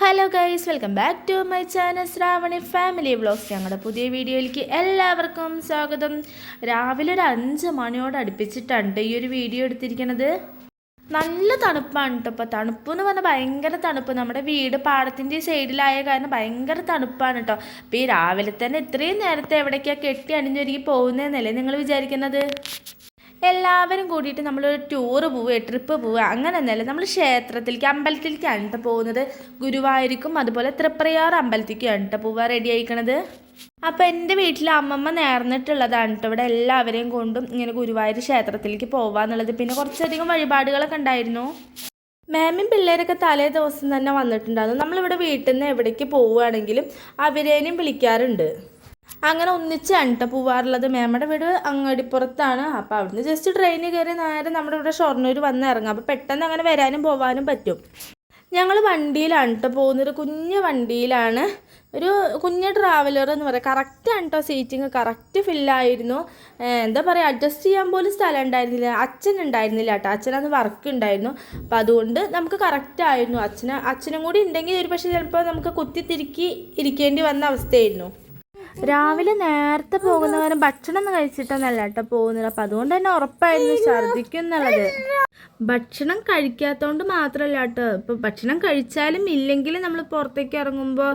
Hello guys welcome back to my channel Shravani family vlogs ഞങ്ങളുടെ പുതിയ വീഡിയോയിലേക്ക് എല്ലാവർക്കും സ്വാഗതം. രാവിലെ ഒരു അഞ്ച് മണിയോട് അടുപ്പിച്ചിട്ടുണ്ട് ഈ ഒരു വീഡിയോ എടുത്തിരിക്കുന്നത് നല്ല തണുപ്പാണ് കേട്ടോ ഇപ്പോൾ തണുപ്പ് എന്ന് പറഞ്ഞാൽ ഭയങ്കര തണുപ്പ്. നമ്മുടെ വീട് പാടത്തിന്റെ സൈഡിലായ കാരണം ഭയങ്കര തണുപ്പാണ് കേട്ടോ അപ്പോൾ ഈ രാവിലെ തന്നെ ഇത്രയും നേരത്തെ എവിടേക്കാണ് കെട്ടി അണിഞ്ഞൊരുക്കി പോകുന്നതെന്നല്ലേ നിങ്ങൾ വിചാരിക്കുന്നത്? എല്ലാവരും കൂടിയിട്ട് നമ്മളൊരു ടൂറ് പോവുക ട്രിപ്പ് പോവുക അങ്ങനെ ഒന്നല്ല നമ്മൾ ക്ഷേത്രത്തിലേക്ക് അമ്പലത്തിലേക്കാണ് കേട്ടോ പോകുന്നത്. ഗുരുവായൂരിക്കും അതുപോലെ തൃപ്രയാർ അമ്പലത്തിലേക്കാണ് കേട്ടോ പോവുക. റെഡി ആയിക്കണത് അപ്പോൾ എന്റെ വീട്ടിൽ അമ്മമ്മ നേർന്നിട്ടുള്ളതാണ് കേട്ടോ ഇവിടെ എല്ലാവരെയും കൊണ്ടും ഇങ്ങനെ ഗുരുവായൂർ ക്ഷേത്രത്തിലേക്ക് പോവാന്നുള്ളത് പിന്നെ കുറച്ചധികം വഴിപാടുകളൊക്കെ ഉണ്ടായിരുന്നു. മാമിയും പിള്ളേരൊക്കെ തലേ ദിവസം തന്നെ വന്നിട്ടുണ്ടായിരുന്നു. നമ്മളിവിടെ വീട്ടിൽ നിന്ന് എവിടേക്ക് പോവുകയാണെങ്കിലും അവരേനും വിളിക്കാറുണ്ട്. അങ്ങനെ ഒന്നിച്ചാണ് കേട്ടോ പോവാറുള്ളത്. മേമ്മയുടെ വീട് അങ്ങടിപ്പുറത്താണ്. അപ്പോൾ അവിടുന്ന് ജസ്റ്റ് ട്രെയിനിൽ കയറി നേരെ നമ്മുടെ ഇവിടെ ഷൊർണൂർ വന്ന് ഇറങ്ങും. അപ്പോൾ പെട്ടെന്ന് അങ്ങനെ വരാനും പോവാനും പറ്റും. ഞങ്ങൾ വണ്ടിയിലാണ് കേട്ടോ പോകുന്നത്. കുഞ്ഞു വണ്ടിയിലാണ്. ഒരു കുഞ്ഞ് ട്രാവലർ എന്ന് പറയാം. കറക്റ്റാണ് കേട്ടോ സീറ്റിങ് കറക്റ്റ് ഫില്ലായിരുന്നു എന്താ പറയുക അഡ്ജസ്റ്റ് ചെയ്യാൻ പോലും സ്ഥലം ഉണ്ടായിരുന്നില്ല. അച്ഛൻ ഉണ്ടായിരുന്നില്ല കേട്ടോ അച്ഛനന്ന് വർക്ക് ഉണ്ടായിരുന്നു. അപ്പം അതുകൊണ്ട് നമുക്ക് കറക്റ്റ് ആയിരുന്നു. അച്ഛന് അച്ഛനും കൂടി ഉണ്ടെങ്കിൽ ഒരു പക്ഷേ ചിലപ്പോൾ നമുക്ക് കുത്തിത്തിരുക്കി ഇരിക്കേണ്ടി വന്ന അവസ്ഥയായിരുന്നു. രാവിലെ നേരത്തെ പോകുന്നവരും ഭക്ഷണം ഒന്നും കഴിച്ചിട്ടൊന്നല്ല കേട്ടോ പോകുന്നത്. അപ്പം അതുകൊണ്ട് തന്നെ ഉറപ്പായിരുന്നു ഛർദിക്കും എന്നുള്ളത് ഭക്ഷണം കഴിക്കാത്തതുകൊണ്ട് മാത്രമല്ല കേട്ടോ. ഇപ്പം ഭക്ഷണം കഴിച്ചാലും ഇല്ലെങ്കിലും നമ്മൾ പുറത്തേക്ക് ഇറങ്ങുമ്പോൾ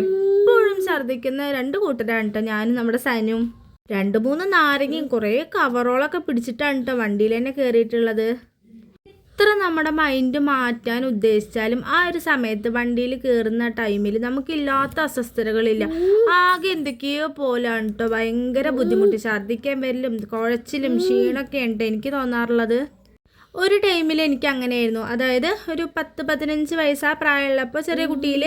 എപ്പോഴും ഛർദിക്കുന്ന രണ്ട് കൂട്ടരാണ് കേട്ടോ ഞാനും നമ്മുടെ സനും രണ്ട് മൂന്ന് നാരങ്ങയും കുറേ കവറോളൊക്കെ പിടിച്ചിട്ടാണ് കേട്ടോ വണ്ടിയിൽ തന്നെ കയറിയിട്ടുള്ളത് എത്ര നമ്മുടെ മൈൻഡ് മാറ്റാൻ ഉദ്ദേശിച്ചാലും ആ ഒരു സമയത്ത് വണ്ടിയിൽ കയറുന്ന ടൈമിൽ നമുക്കില്ലാത്ത അസ്വസ്ഥതകളില്ല. ആകെ എന്തൊക്കെയോ പോലാണ് കേട്ടോ ഭയങ്കര ബുദ്ധിമുട്ട്. ഛർദ്ദിക്കാൻ വരലും കുഴച്ചിലും ക്ഷീണമൊക്കെ ഉണ്ട് എനിക്ക് തോന്നാറുള്ളത്. ഒരു ടൈമിൽ എനിക്ക് അങ്ങനെയായിരുന്നു അതായത് ഒരു പത്ത് പതിനഞ്ച് വയസ്സാ പ്രായമുള്ളപ്പോൾ ചെറിയ കുട്ടിയിൽ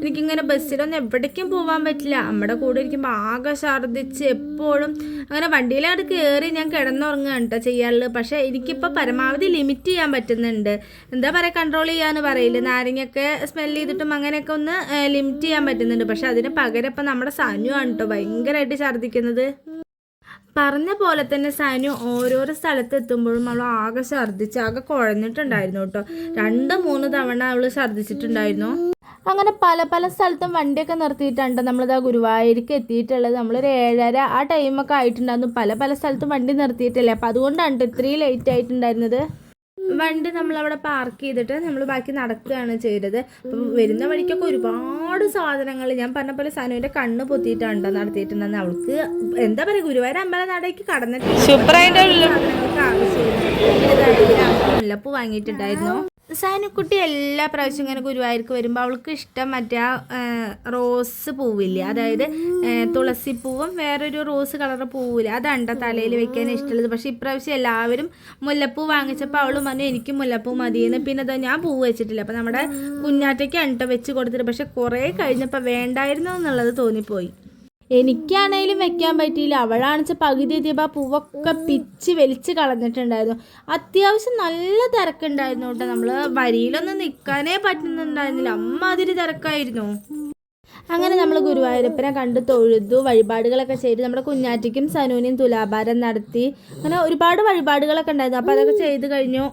എനിക്കിങ്ങനെ ബസ്സിലൊന്നും എവിടേക്കും പോകാൻ പറ്റില്ല. നമ്മുടെ കൂടെ ഇരിക്കുമ്പോൾ ആകെ ഛർദ്ദിച്ച് എപ്പോഴും അങ്ങനെ വണ്ടിയിലങ്ങോട്ട് കയറി ഞാൻ കിടന്നുറങ്ങുകയാണ് കേട്ടോ ചെയ്യാറുള്ളത്. പക്ഷേ എനിക്കിപ്പോൾ പരമാവധി ലിമിറ്റ് ചെയ്യാൻ പറ്റുന്നുണ്ട്. എന്താ പറയുക കൺട്രോൾ ചെയ്യാന്ന് പറയില്ല? നാരങ്ങയൊക്കെ സ്മെൽ ചെയ്തിട്ടും അങ്ങനെയൊക്കെ ഒന്ന് ലിമിറ്റ് ചെയ്യാൻ പറ്റുന്നുണ്ട്. പക്ഷേ അതിന് പകരം ഇപ്പം നമ്മുടെ സനുവാണ് കേട്ടോ ഭയങ്കരമായിട്ട് ഛർദ്ദിക്കുന്നത്. പറഞ്ഞ പോലെ തന്നെ സാനു ഓരോരോ സ്ഥലത്ത് എത്തുമ്പോഴും അവൾ ആകെ ഛർദ്ദിച്ച് ആകെ കുഴഞ്ഞിട്ടുണ്ടായിരുന്നു കേട്ടോ. രണ്ട് മൂന്ന് തവണ അവൾ ഛർദ്ദിച്ചിട്ടുണ്ടായിരുന്നു. അങ്ങനെ പല പല സ്ഥലത്തും വണ്ടിയൊക്കെ നിർത്തിയിട്ടുണ്ട്. നമ്മളിതാ ഗുരുവായൂർക്ക് എത്തിയിട്ടുള്ളത്. നമ്മളൊരു ഏഴര ആ ടൈമൊക്കെ ആയിട്ടുണ്ടായിരുന്നു. പല പല സ്ഥലത്തും വണ്ടി നിർത്തിയിട്ടില്ലേ? അപ്പം അതുകൊണ്ടാണ് ഇത്രയും ലേറ്റ് ആയിട്ടുണ്ടായിരുന്നത്. വണ്ടി നമ്മളവിടെ പാർക്ക് ചെയ്തിട്ട് നമ്മൾ ബാക്കി നടക്കുകയാണ് ചെയ്തത് അപ്പം വരുന്ന വഴിക്കൊക്കെ ഒരുപാട് സാധനങ്ങൾ ഞാൻ പറഞ്ഞ പോലെ സനുവിന്റെ കണ്ണ് പൊത്തിയിട്ടാണ് ട്ടോ നടത്തിയിട്ടുണ്ടെന്ന് അവൾക്ക് എന്താ പറയുക ഗുരുവായൂർ അമ്പല നടയ്ക്ക് കടന്നിട്ട് സൂപ്പറായിട്ട് ആവശ്യമില്ല മുല്ലപ്പ് വാങ്ങിയിട്ടുണ്ടായിരുന്നു സാനുക്കുട്ടി എല്ലാ പ്രാവശ്യം ഇങ്ങനെ ഗുരുവായൂർക്ക് വരുമ്പോൾ അവൾക്ക് ഇഷ്ടം മറ്റേ ആ റോസ് പൂവില്ലേ? അതായത് തുളസി പൂവും വേറൊരു റോസ് കളർ പൂവില്ല? അതാണ് തലയിൽ വെക്കാൻ ഇഷ്ടമുള്ളത്. പക്ഷേ ഇപ്രാവശ്യം എല്ലാവരും മുല്ലപ്പൂ വാങ്ങിച്ചപ്പോൾ അവളും പറഞ്ഞു എനിക്ക് മുല്ലപ്പൂ മതിയെന്ന്. പിന്നെ അത് ഞാൻ പൂ വെച്ചിട്ടില്ല. അപ്പം നമ്മുടെ കുഞ്ഞാറ്റയ്ക്ക് അണ്ട വെച്ച് കൊടുത്തിട്ട് പക്ഷെ കുറേ കഴിഞ്ഞപ്പോൾ വേണ്ടായിരുന്നു എന്നുള്ളത് തോന്നിപ്പോയി. എനിക്കാണേലും വെക്കാൻ പറ്റിയില്ല. അവളാണെച്ച പകുതി എത്തിയപ്പോൾ ആ പൂവൊക്കെ പിച്ച് വലിച്ച് കളഞ്ഞിട്ടുണ്ടായിരുന്നു അത്യാവശ്യം നല്ല തിരക്കുണ്ടായിരുന്നു കേട്ടോ. നമ്മൾ വരിയിലൊന്നും നിൽക്കാനേ പറ്റുന്നുണ്ടായിരുന്നില്ല. അമ്മാതിരി തിരക്കായിരുന്നു. അങ്ങനെ നമ്മൾ ഗുരുവായൂരപ്പനെ കണ്ട് തൊഴുതു. വഴിപാടുകളൊക്കെ ചെയ്ത്. നമ്മുടെ കുഞ്ഞാറ്റയ്ക്കും സനൂനിയും തുലാഭാരം നടത്തി. അങ്ങനെ ഒരുപാട് വഴിപാടുകളൊക്കെ ഉണ്ടായിരുന്നു. അപ്പോൾ അതൊക്കെ ചെയ്ത് കഴിഞ്ഞു.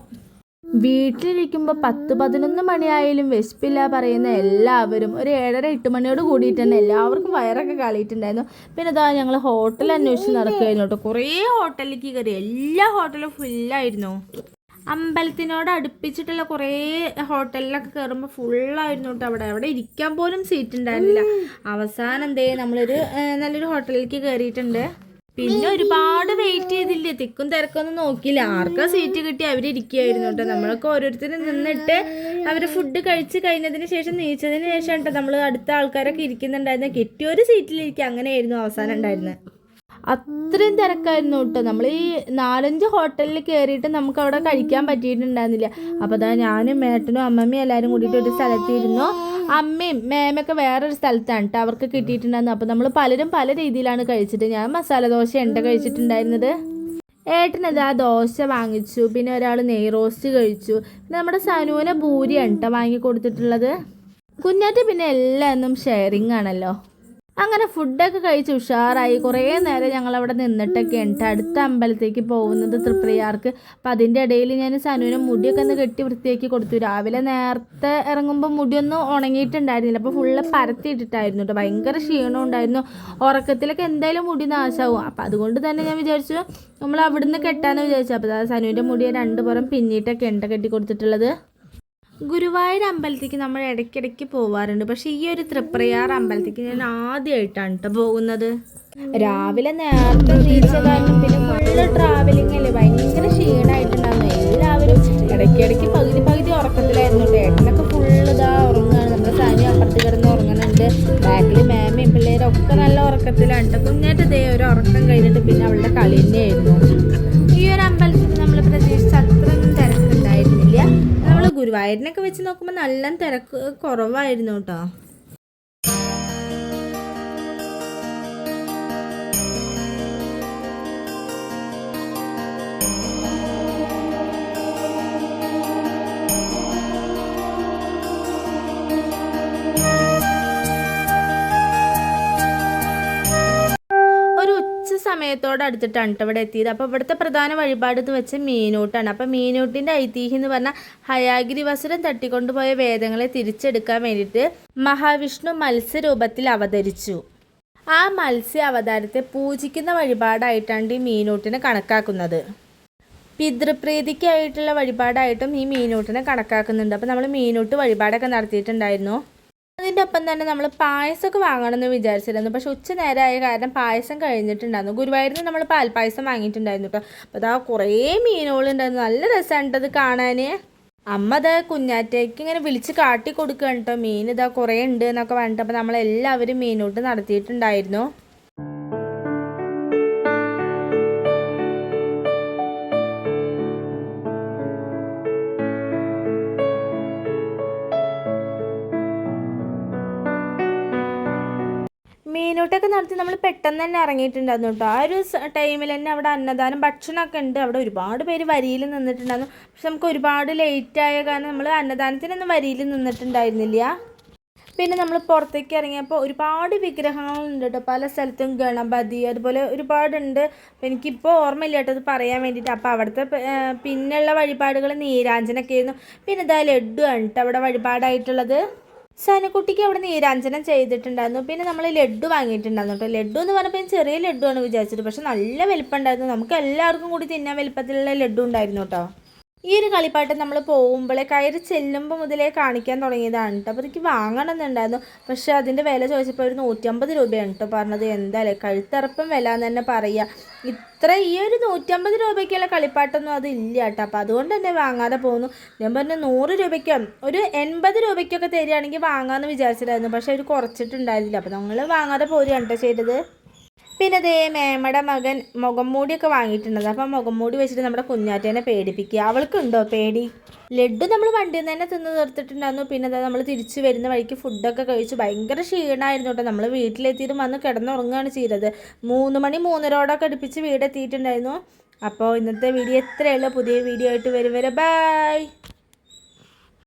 വീട്ടിലിരിക്കുമ്പോൾ പത്ത് പതിനൊന്ന് മണിയായാലും വിശപ്പില്ല പറയുന്ന എല്ലാവരും ഒരു ഏഴര എട്ട് മണിയോട് കൂടിയിട്ട് തന്നെ എല്ലാവർക്കും വയറൊക്കെ കളിയിട്ടുണ്ടായിരുന്നു. പിന്നെ ഇതാ ഞങ്ങൾ ഹോട്ടൽ അന്വേഷിച്ച് നടക്കുകയായിരുന്നു കേട്ടോ. കുറേ ഹോട്ടലിലേക്ക് കയറി. എല്ലാ ഹോട്ടലും ഫുള്ളായിരുന്നു. അമ്പലത്തിനോട് അടുപ്പിച്ചിട്ടുള്ള കുറേ ഹോട്ടലിലൊക്കെ കയറുമ്പോൾ ഫുള്ളായിരുന്നു കേട്ടോ അവിടെ. അവിടെ ഇരിക്കാൻ പോലും സീറ്റ് ഉണ്ടായിരുന്നില്ല അവസാനം എന്തേ നമ്മളൊരു നല്ലൊരു ഹോട്ടലിലേക്ക് കയറിയിട്ടുണ്ട്. പിന്നെ ഒരുപാട് വെയിറ്റ് ചെയ്തില്ലേ? തിക്കും തിരക്കൊന്നും നോക്കില്ല ആർക്കാ സീറ്റ് കിട്ടി? അവരിയ്ക്കുകയായിരുന്നു കേട്ടോ നമ്മളൊക്കെ ഓരോരുത്തരും നിന്നിട്ട് അവർ ഫുഡ് കഴിച്ച് കഴിഞ്ഞതിന് ശേഷം നീച്ചതിന് ശേഷം കേട്ടോ നമ്മൾ അടുത്ത ആൾക്കാരൊക്കെ ഇരിക്കുന്നുണ്ടായിരുന്നു. കിട്ടിയൊരു സീറ്റിലിരിക്കുക അങ്ങനെയായിരുന്നു അവസാനം ഉണ്ടായിരുന്നത് അത്രയും തിരക്കായിരുന്നു കേട്ടോ നമ്മൾ ഈ നാലഞ്ച് ഹോട്ടലിൽ കയറിയിട്ട് നമുക്ക് അവിടെ കഴിക്കാൻ പറ്റിയിട്ടുണ്ടായിരുന്നില്ല. അപ്പോൾ അതാ ഞാനും മേട്ടനും അമ്മമ്മയും എല്ലാവരും കൂടിയിട്ട് ഒരു സ്ഥലത്തിരുന്നു. അമ്മയും മേമയൊക്കെ വേറൊരു സ്ഥലത്താണ് കേട്ടോ അവർക്ക് കിട്ടിയിട്ടുണ്ടായിരുന്നു. അപ്പോൾ നമ്മൾ പലരും പല രീതിയിലാണ് കഴിച്ചിട്ട്. ഞാൻ മസാല ദോശ എണ്ട കഴിച്ചിട്ടുണ്ടായിരുന്നത്. ഏട്ടനത് ആ ദോശ വാങ്ങിച്ചു. പിന്നെ ഒരാൾ നെയ് റോസ്റ്റ് കഴിച്ചു. പിന്നെ നമ്മുടെ സനുവിനെ ഭൂരിയാണ് കേട്ടോ വാങ്ങി കൊടുത്തിട്ടുള്ളത് കുഞ്ഞാറ്റ പിന്നെ എല്ലാം ഷെയറിങ് ആണല്ലോ. അങ്ങനെ ഫുഡൊക്കെ കഴിച്ച് ഉഷാറായി. കുറേ നേരം ഞങ്ങൾ അവിടെ നിന്നിട്ടൊക്കെ ഉണ്ട് അടുത്ത അമ്പലത്തേക്ക് പോകുന്നത് തൃപ്രയാർക്ക്. അപ്പം അതിന്റെ ഇടയിൽ ഞാൻ സനുവിനെ മുടിയൊക്കെ ഒന്ന് കെട്ടി വൃത്തിയാക്കി കൊടുത്തു. രാവിലെ നേരത്തെ ഇറങ്ങുമ്പോൾ മുടിയൊന്നും ഉണങ്ങിയിട്ടുണ്ടായിരുന്നില്ല. അപ്പോൾ ഫുള്ള് പരത്തിയിട്ടിട്ടായിരുന്നു കേട്ടോ ഭയങ്കര ക്ഷീണം ഉണ്ടായിരുന്നു. ഉറക്കത്തിലൊക്കെ എന്തായാലും മുടി നാശമാവും അപ്പം അതുകൊണ്ട് തന്നെ ഞാൻ വിചാരിച്ചു നമ്മൾ അവിടുന്ന് കെട്ടാന്ന് വിചാരിച്ചു. അപ്പോൾ സനുവിന്റെ മുടിയെ രണ്ട് പുറം പിന്നീട്ടൊക്കെ ഉണ്ട് കെട്ടി കൊടുത്തിട്ടുള്ളത്. ഗുരുവായൂർ അമ്പലത്തിലേക്ക് നമ്മൾ ഇടയ്ക്കിടയ്ക്ക് പോവാറുണ്ട്. പക്ഷേ ഈ ഒരു തൃപ്രയാർ അമ്പലത്തിലേക്ക് ഞാൻ ആദ്യമായിട്ടാണ് കേട്ടോ പോകുന്നത്. രാവിലെ നേരത്തെ പിന്നെ ഫുള്ള് ട്രാവലിംഗ് അല്ലേ? ഭയങ്കര ക്ഷീണമായിട്ടുണ്ടായിരുന്നു എല്ലാവരും ഇടയ്ക്കിടയ്ക്ക് പകുതി പകുതി ഉറക്കത്തിലായിരുന്നു ഏട്ടനൊക്കെ ഫുള്ള് ഇതാ ഉറങ്ങുകയാണ്. നമ്മുടെ സാനി അപ്പുറത്ത് കിടന്ന് ഉറങ്ങുന്നുണ്ട്. ബാക്കിൽ മാമയും പിള്ളേരും ഒക്കെ നല്ല ഉറക്കത്തിലാണ് കേട്ടോ കുഞ്ഞേറ്റ ദേ ഒരു ഉറക്കം കഴിഞ്ഞിട്ട് പിന്നെ അവളുടെ കളി തന്നെയായിരുന്നു. ഗുരുവായൂരിനൊക്കെ വെച്ച് നോക്കുമ്പോൾ നല്ല തിരക്ക് കുറവായിരുന്നു കേട്ടോ. ഉച്ച സമയത്തോട് അടുത്തിട്ടാണ് കേട്ടോ ഇവിടെ എത്തിയത്. അപ്പോൾ ഇവിടുത്തെ പ്രധാന വഴിപാട് എന്ന് വെച്ചാൽ മീനൂട്ടാണ്. അപ്പോൾ മീനൂട്ടിന്റെ ഐതിഹ്യം എന്ന് പറഞ്ഞാൽ ഹയാഗിരി വസ്ത്രം തട്ടിക്കൊണ്ടുപോയ വേദങ്ങളെ തിരിച്ചെടുക്കാൻ വേണ്ടിയിട്ട് മഹാവിഷ്ണു മത്സ്യരൂപത്തിൽ അവതരിച്ചു. ആ മത്സ്യ അവതാരത്തെ പൂജിക്കുന്ന വഴിപാടായിട്ടാണ് ഈ മീനൂട്ടിനെ കണക്കാക്കുന്നത്. പിതൃപ്രീതിക്കായിട്ടുള്ള വഴിപാടായിട്ടും ഈ മീനൂട്ടിനെ കണക്കാക്കുന്നുണ്ട്. അപ്പോൾ നമ്മൾ മീനൂട്ട് വഴിപാടൊക്കെ നടത്തിയിട്ടുണ്ടായിരുന്നു. അതിന്റെ ഒപ്പം തന്നെ നമ്മൾ പായസമൊക്കെ വാങ്ങണമെന്ന് വിചാരിച്ചിരുന്നു. പക്ഷെ ഉച്ച നേരമായ കാരണം പായസം കഴിഞ്ഞിട്ടുണ്ടായിരുന്നു. ഗുരുവായൂരിൽ നമ്മൾ പാൽപ്പായസം വാങ്ങിയിട്ടുണ്ടായിരുന്നു കേട്ടോ. അപ്പോൾ അതാ കുറേ മീനുകളുണ്ടായിരുന്നു. നല്ല രസമുണ്ട് അത് കാണാൻ അമ്മ അത് കുഞ്ഞാറ്റയ്ക്ക് ഇങ്ങനെ വിളിച്ച് കാട്ടി കൊടുക്കുകയാണ് കേട്ടോ. മീൻ ഇതാ കുറേ ഉണ്ട് എന്നൊക്കെ പറഞ്ഞിട്ട് അപ്പോൾ നമ്മളെല്ലാവരും മീനോട്ട് നടത്തിയിട്ടുണ്ടായിരുന്നു. മീനൂട്ടൊക്കെ നടത്തി നമ്മൾ പെട്ടെന്ന് തന്നെ ഇറങ്ങിയിട്ടുണ്ടായിരുന്നു കേട്ടോ. ആ ഒരു ടൈമിൽ തന്നെ അവിടെ അന്നദാനം ഭക്ഷണമൊക്കെ ഉണ്ട്. അവിടെ ഒരുപാട് പേര് വരിയിൽ നിന്നിട്ടുണ്ടായിരുന്നു. പക്ഷെ നമുക്ക് ഒരുപാട് ലേറ്റ് ആയ കാരണം നമ്മൾ അന്നദാനത്തിനൊന്നും വരിയിൽ നിന്നിട്ടുണ്ടായിരുന്നില്ല. പിന്നെ നമ്മൾ പുറത്തേക്ക് ഇറങ്ങിയപ്പോൾ ഒരുപാട് വിഗ്രഹങ്ങളുണ്ട് കേട്ടോ. പല സ്ഥലത്തും ഗണപതി അതുപോലെ ഒരുപാടുണ്ട്. എനിക്കിപ്പോൾ ഓർമ്മയില്ല കേട്ടോ അത് പറയാൻ വേണ്ടിയിട്ട്. അപ്പോൾ അവിടുത്തെ പിന്നുള്ള വഴിപാടുകൾ നീരാഞ്ജനൊക്കെ ആയിരുന്നു പിന്നെ ഇതാ ലഡ്ഡു ആണ് കേട്ടോ അവിടെ വഴിപാടായിട്ടുള്ളത്. സനക്കുട്ടിക്ക് അവിടെ നീരാഞ്ജനം ചെയ്തിട്ടുണ്ടായിരുന്നു. പിന്നെ നമ്മൾ ലഡ്ഡു വാങ്ങിയിട്ടുണ്ടായിരുന്നു കേട്ടോ. ലഡ്ഡു എന്ന് പറഞ്ഞപ്പോൾ ഞാൻ ചെറിയ ലഡ്ഡു ആണ് വിചാരിച്ചത്. പക്ഷെ നല്ല വലിപ്പം ഉണ്ടായിരുന്നു നമുക്ക് എല്ലാവർക്കും കൂടി തിന്നാൻ വലിപ്പത്തിലുള്ള ലഡ്ഡു ഉണ്ടായിരുന്നു കേട്ടോ. ഈ ഒരു കളിപ്പാട്ടം നമ്മൾ പോകുമ്പോഴേ കയറി ചെല്ലുമ്പോൾ മുതലേ കാണിക്കാൻ തുടങ്ങിയതാണ് കേട്ടോ അപ്പോൾ എനിക്ക് വാങ്ങണം എന്നുണ്ടായിരുന്നു പക്ഷേ അതിന്റെ വില ചോദിച്ചപ്പോൾ ഒരു നൂറ്റമ്പത് രൂപയാണ് കേട്ടോ പറഞ്ഞത്. എന്തായാലേ കഴുത്തറപ്പം വില എന്ന് തന്നെ പറയുക ഇത്ര ഈ ഒരു നൂറ്റമ്പത് രൂപയ്ക്കുള്ള കളിപ്പാട്ടൊന്നും അത് ഇല്ല കേട്ടോ അപ്പോൾ അതുകൊണ്ട് തന്നെ വാങ്ങാതെ പോകുന്നു ഞാൻ പറഞ്ഞു നൂറ് രൂപയ്ക്കോ ഒരു എൺപത് രൂപയ്ക്കൊക്കെ തരികയാണെങ്കിൽ വാങ്ങാമെന്ന് വിചാരിച്ചിട്ടായിരുന്നു. പക്ഷേ അവർ കുറച്ചിട്ടുണ്ടായിരുന്നില്ല. അപ്പോൾ നമ്മൾ വാങ്ങാതെ പോരുകയാണ് കേട്ടോ ചെയ്തത്. പിന്നെ ദേ മേമയുടെ മകൻ മുഖം മൂടിയൊക്കെ വാങ്ങിയിട്ടുണ്ട് അപ്പം മുഖം മൂടി വെച്ചിട്ട് നമ്മുടെ കുഞ്ഞാറ്റേനെ പേടിപ്പിക്കുക. അവൾക്കുണ്ടോ പേടി? ലഡു നമ്മൾ വണ്ടിയിൽ നിന്ന് തന്നെ തിന്ന് തീർത്തിട്ടുണ്ടായിരുന്നു. പിന്നെ അതായത് നമ്മൾ തിരിച്ചു വരുന്ന വഴിക്ക് ഫുഡൊക്കെ കഴിച്ച്. ഭയങ്കര ക്ഷീണമായിരുന്നു കേട്ടോ. നമ്മൾ വീട്ടിലെത്തിയിട്ട് വന്ന് കിടന്നുറങ്ങുകയാണ് ചെയ്തത്. മൂന്ന് മണി മൂന്നരോടൊക്കെ അടുപ്പിച്ച് വീടെത്തിയിട്ടുണ്ടായിരുന്നു. അപ്പോൾ ഇന്നത്തെ വീഡിയോ എത്രയുള്ള പുതിയ വീഡിയോ ആയിട്ട് വരും വരെ ബൈ